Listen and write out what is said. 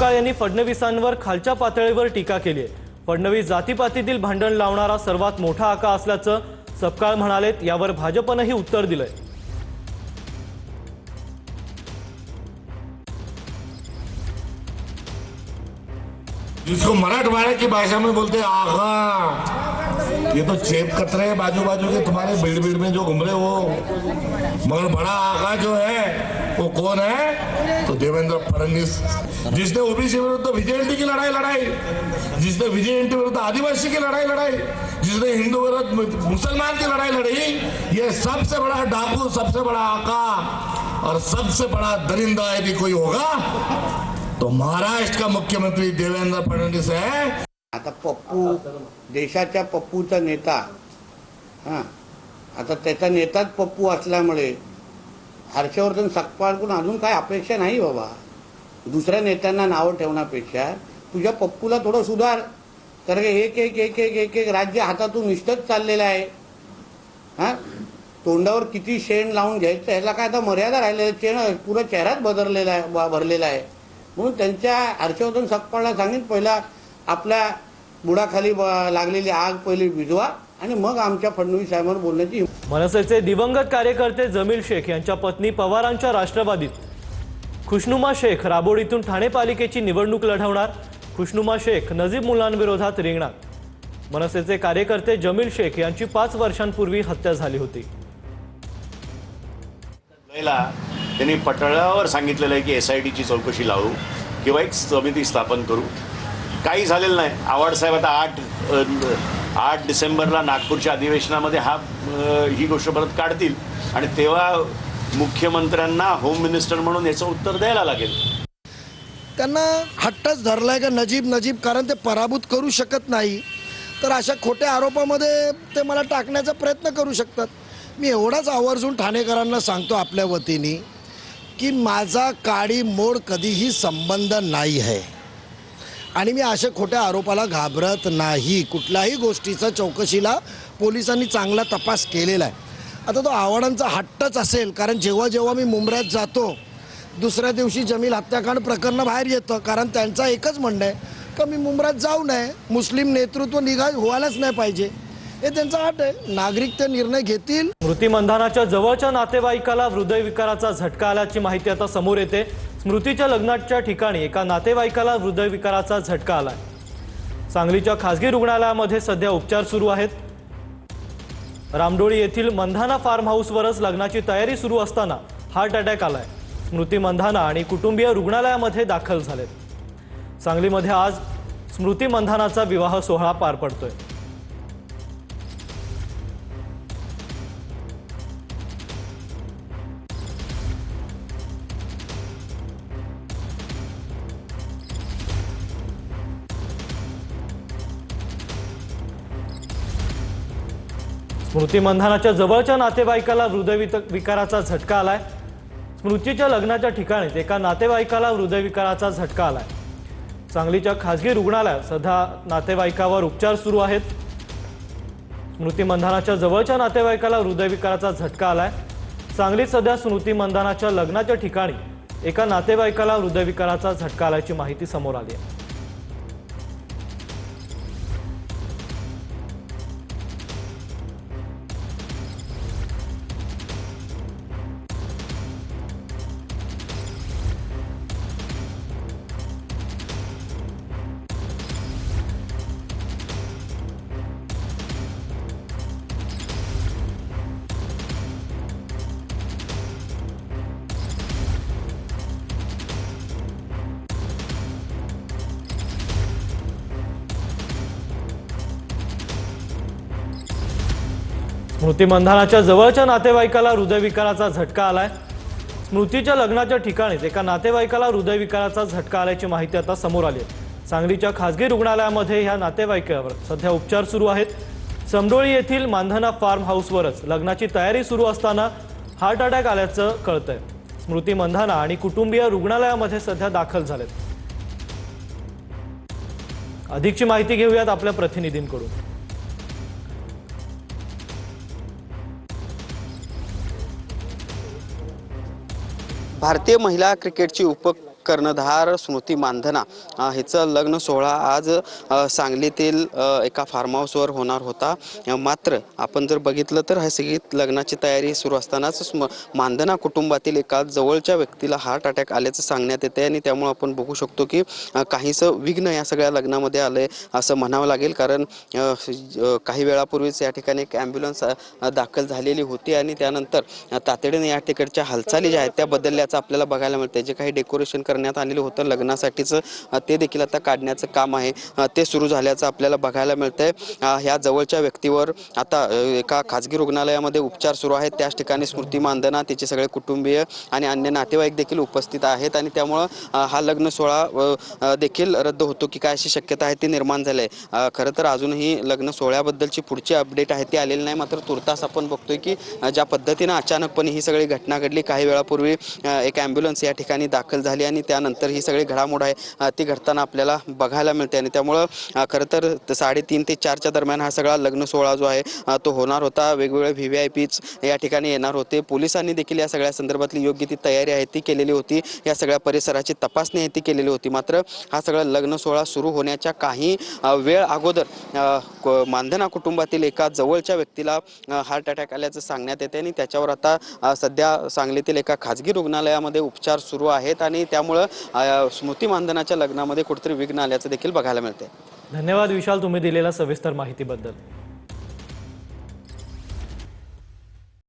सपकाळ यांनी फडणवीसांवर खालच्या पातळीवर टीका केली आहे. फडणवीस जातीपातीतील भांडण लावणारा सर्वात मोठा आका असल्याचं सपकाळ म्हणालेत यावर भाजपनंही उत्तर दिलंय. जिसको मराठवाड़ा की भाषा में बोलते आगा ये तो चेप कतरे हैं बाजू बाजू के, तुम्हारे भीड़ भीड़ में जो घूम रहे हो। मगर बड़ा आगा जो है, वो कौन है? तो देवेंद्र फडणवीस। जिसने ओबीसी विरुद्ध विजयंती की लड़ाई लड़ाई, जिसने विजयंती विरुद्ध आदिवासी की लड़ाई लड़ाई, जिसने हिंदू विरुद्ध मुसलमान की लड़ाई लड़ी, ये सबसे बड़ा डाकू, सबसे बड़ा आका और सबसे बड़ा दरिंदा यदि कोई होगा तो महाराष्ट्र का मुख्यमंत्री देवेंद्र फडणवीस है। आता पप्पू देशाच्या पप्पूचा नेता. हां. आता त्याचा नेताच पप्पू असल्यामुळे हर्षवर्धन सकपाळकडून अजून काय अपेक्षा नाही बाबा. दुसऱ्या नेत्यांना नावं ठेवण्यापेक्षा तुझ्या पप्पूला थोडं सुधार. कारण की एक एक एक एक एक एक राज्य हातातून निष्ठत चाललेलं आहे. हां? तोंडावर किती शेण लावून घ्यायचं ह्याला काय आता मर्यादा राहिलेलं शेण पुरा चेहराच बदललेला आहे भरलेला आहे. म्हणून त्यांच्या हर्षवर्धन सकपाळला सांगेन पहिला आपल्या बुडाखाली लागलेली आग पहिली विझवा आणि मग आमच्या फडणवीस साहेबांवर बोलण्याची मनसेचे दिवंगत कार्यकर्ते जमील शेख यांच्या पत्नी पवारांच्या राष्ट्रवादीत. खुशनुमा शेख राबोडीतून ठाणे पालिकेची निवडणूक लढवणार. खुशनुमा शेख नजीब मुलांविरोधात रिंगणार मनसेचे कार्यकर्ते जमील शेख यांची पाच वर्षांपूर्वी हत्या झाली होती. त्यांनी पटळावर सांगितलेलं आहे की एस आय टीची चौकशी लावू किंवा एक समिती स्थापन करू. काही झालेलं नाही. आव्हाड साहेब आता आठ आठ डिसेंबरला नागपूरच्या अधिवेशनामध्ये हा ही गोष्ट परत काढतील. आणि तेव्हा मुख्यमंत्र्यांना होम मिनिस्टर म्हणून याचं उत्तर द्यायला लागेल. त्यांना हट्टच धरलाय का नजीब नजीब? कारण ते पराभूत करू शकत नाही. तर अशा खोट्या आरोपामध्ये ते मला टाकण्याचा प्रयत्न करू शकतात. मी एवढाच आवर्जून ठाणेकरांना सांगतो आपल्या वतीने की माझा काडी मोड कधीही संबंध नाही आहे. आणि मी अशा खोट्या आरोपाला घाबरत नाही. कुठल्याही गोष्टीचा चौकशीला पोलिसांनी चांगला तपास केलेला आहे. आता तो आव्हाडांचा हट्टच असेल कारण जेव्हा जेव्हा मी मुंबऱ्यात जातो दुसऱ्या दिवशी जमील हत्याकांड प्रकरण बाहेर येतं कारण त्यांचा एकच म्हणणं आहे का मी मुंबऱ्यात जाऊ नये? मुस्लिम नेतृत्व निघा व्हायलाच नाही पाहिजे. हे त्यांचा हट आहे नागरिक ते निर्णय घेतील. स्मृती मंधानाच्या जवळच्या नातेवाईकाला हृदयविकाराचा झटका आल्याची माहिती आता समोर येते. स्मृतीच्या लग्नाच्या ठिकाणी एका नातेवाईकाला हृदयविकाराचा झटका आलाय. सांगलीच्या खासगी रुग्णालयामध्ये सध्या उपचार सुरू आहेत. रामडोळी येथील मंधाना फार्म हाऊसवरच लग्नाची तयारी सुरू असताना हार्ट अटॅक आलाय. स्मृती मंधाना आणि कुटुंबीय रुग्णालयामध्ये दाखल झालेत. सांगलीमध्ये आज स्मृती मंधानाचा विवाह सोहळा पार पडतोय. स्मृतिमंधानाच्या जवळच्या नातेवाईकाला हृदयविकाराचा झटका आलाय. स्मृतीच्या लग्नाच्या ठिकाणीच एका नातेवाईकाला हृदयविकाराचा झटका आलाय. सांगलीच्या खासगी रुग्णालयात सध्या नातेवाईकावर उपचार सुरू आहेत. स्मृतिमंधानाच्या जवळच्या नातेवाईकाला हृदयविकाराचा झटका आलाय. सांगलीत सध्या स्मृतिमंधानाच्या लग्नाच्या ठिकाणी एका नातेवाईकाला हृदयविकाराचा झटका आल्याची माहिती समोर आली आहे. स्मृती मंधानाच्या जवळच्या नातेवाईकाला हृदयविकाराचा झटका आलाय. स्मृतीच्या लग्नाच्या ठिकाणीच एका नातेवाईकाला हृदयविकाराचा झटका आल्याची माहिती आता समोर आली आहे. सांगलीच्या खासगी रुग्णालयामध्ये ह्या नातेवाईकावर सध्या उपचार सुरू आहेत. समडोळी येथील मानधना फार्म हाऊसवरच लग्नाची तयारी सुरू असताना हार्ट अटॅक आल्याचं कळतंय. स्मृती मंधाना आणि कुटुंबीय रुग्णालयामध्ये सध्या दाखल झालेत. अधिकची माहिती घेऊयात आपल्या प्रतिनिधींकडून. भारतीय महिला क्रिकेटची उप कर्णधार स्मृती मानधना हिचं लग्न सोहळा आज सांगलीतील एका फार्म हाऊसवर होणार होता. मात्र आपण जर बघितलं तर हे सगळी लग्नाची तयारी सुरू असतानाच स्म मानधना कुटुंबातील एका जवळच्या व्यक्तीला हार्ट अटॅक आल्याचं सांगण्यात येते आणि त्यामुळे आपण बघू शकतो की काहीसं विघ्न या सगळ्या लग्नामध्ये आलंय असं म्हणावं लागेल. कारण काही वेळापूर्वीच या ठिकाणी एक ॲम्ब्युलन्स दाखल झालेली होती आणि त्यानंतर तातडीने या ठिकाणच्या हालचाली ज्या आहेत त्या बदलल्याचं आपल्याला बघायला मिळतं जे काही डेकोरेशन करण्यात आलेलं होतं. लग्नासाठीचं ते देखील आता काढण्याचं काम आहे. ते सुरू झाल्याचं आपल्याला बघायला मिळतंय. ह्या जवळच्या व्यक्तीवर आता एका खाजगी रुग्णालयामध्ये उपचार सुरू आहेत. त्याच ठिकाणी स्मृती मानधना तिचे सगळे कुटुंबीय आणि अन्य नातेवाईक देखील उपस्थित आहेत आणि त्यामुळं हा लग्न सोहळा देखील रद्द होतो की काय अशी शक्यता आहे ती निर्माण झाली आहे. खरं तर अजूनही लग्न सोहळ्याबद्दलची पुढची अपडेट आहे ती आलेली नाही. मात्र तुर्तास आपण बघतोय की ज्या पद्धतीनं अचानकपणे ही सगळी घटना घडली काही वेळापूर्वी एक ॲम्ब्युलन्स या ठिकाणी दाखल झाली आणि आणि त्यानंतर ही सगळी घडामोड आहे ती घडताना आपल्याला बघायला मिळते. आणि त्यामुळं खरं तर साडेतीन ते चारच्या दरम्यान हा सगळा लग्न सोहळा जो आहे तो होणार होता. वेगवेगळे व्ही व्ही आय पीच या ठिकाणी येणार होते. पोलिसांनी देखील या सगळ्या संदर्भातली योग्य ती तयारी आहे ती केलेली होती. या सगळ्या परिसराची तपासणी आहे ती केलेली होती. मात्र हा सगळा लग्न सोहळा सुरू होण्याच्या काही वेळ अगोदर मानधना कुटुंबातील एका जवळच्या व्यक्तीला हार्ट अटॅक आल्याचं सांगण्यात येते. आणि त्याच्यावर आता सध्या सांगलीतील एका खाजगी रुग्णालयामध्ये उपचार सुरू आहेत. आणि त्यामुळे त्यामुळं स्मृती मानधनाच्या लग्नामध्ये कुठेतरी विघ्न आल्याचं देखील बघायला मिळते धन्यवाद विशाल तुम्ही दिलेल्या सविस्तर माहितीबद्दल.